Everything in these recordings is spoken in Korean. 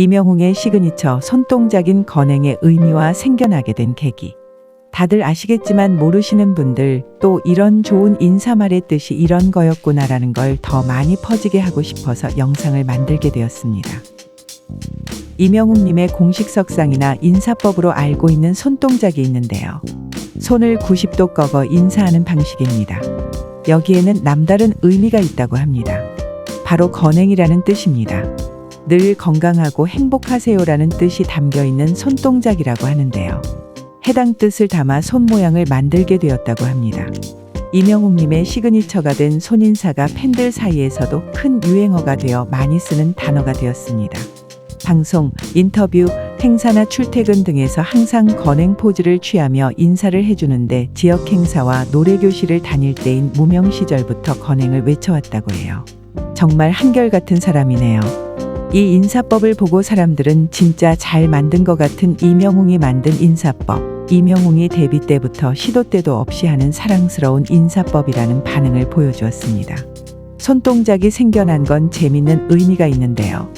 이명웅의 시그니처 손동작인 건행의 의미와 생겨나게 된 계기. 다들 아시겠지만 모르시는 분들 또 이런 좋은 인사말의 뜻이 이런 거였구나라는 걸 더 많이 퍼지게 하고 싶어서 영상을 만들게 되었습니다. 이명웅님의 공식 석상이나 인사법으로 알고 있는 손동작이 있는데요. 손을 90도 꺾어 인사하는 방식입니다. 여기에는 남다른 의미가 있다고 합니다. 바로 건행이라는 뜻입니다. 늘 건강하고 행복하세요라는 뜻이 담겨 있는 손동작이라고 하는데요. 해당 뜻을 담아 손 모양을 만들게 되었다고 합니다. 이명웅님의 시그니처가 된 손인사가 팬들 사이에서도 큰 유행어가 되어 많이 쓰는 단어가 되었습니다. 방송, 인터뷰, 행사나 출퇴근 등에서 항상 건행 포즈를 취하며 인사를 해주는데 지역 행사와 노래교실을 다닐 때인 무명 시절부터 건행을 외쳐왔다고 해요. 정말 한결같은 사람이네요. 이 인사법을 보고 사람들은 진짜 잘 만든 것 같은 이명웅이 만든 인사법. 이명웅이 데뷔 때부터 시도 때도 없이 하는 사랑스러운 인사법이라는 반응을 보여주었습니다. 손동작이 생겨난 건 재밌는 의미가 있는데요.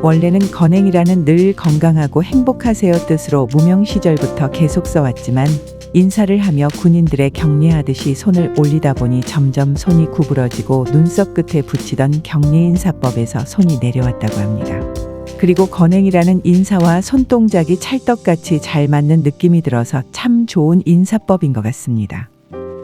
원래는 건행이라는 늘 건강하고 행복하세요 뜻으로 무명 시절부터 계속 써왔지만 인사를 하며 군인들의 격려하듯이 손을 올리다 보니 점점 손이 구부러지고 눈썹 끝에 붙이던 격려 인사법에서 손이 내려왔다고 합니다. 그리고 건행이라는 인사와 손동작이 찰떡같이 잘 맞는 느낌이 들어서 참 좋은 인사법인 것 같습니다.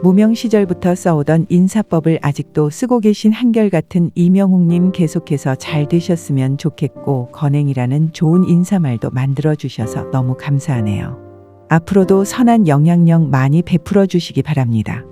무명 시절부터 써오던 인사법을 아직도 쓰고 계신 한결같은 이명웅님 계속해서 잘 되셨으면 좋겠고 건행이라는 좋은 인사말도 만들어 주셔서 너무 감사하네요. 앞으로도 선한 영향력 많이 베풀어 주시기 바랍니다.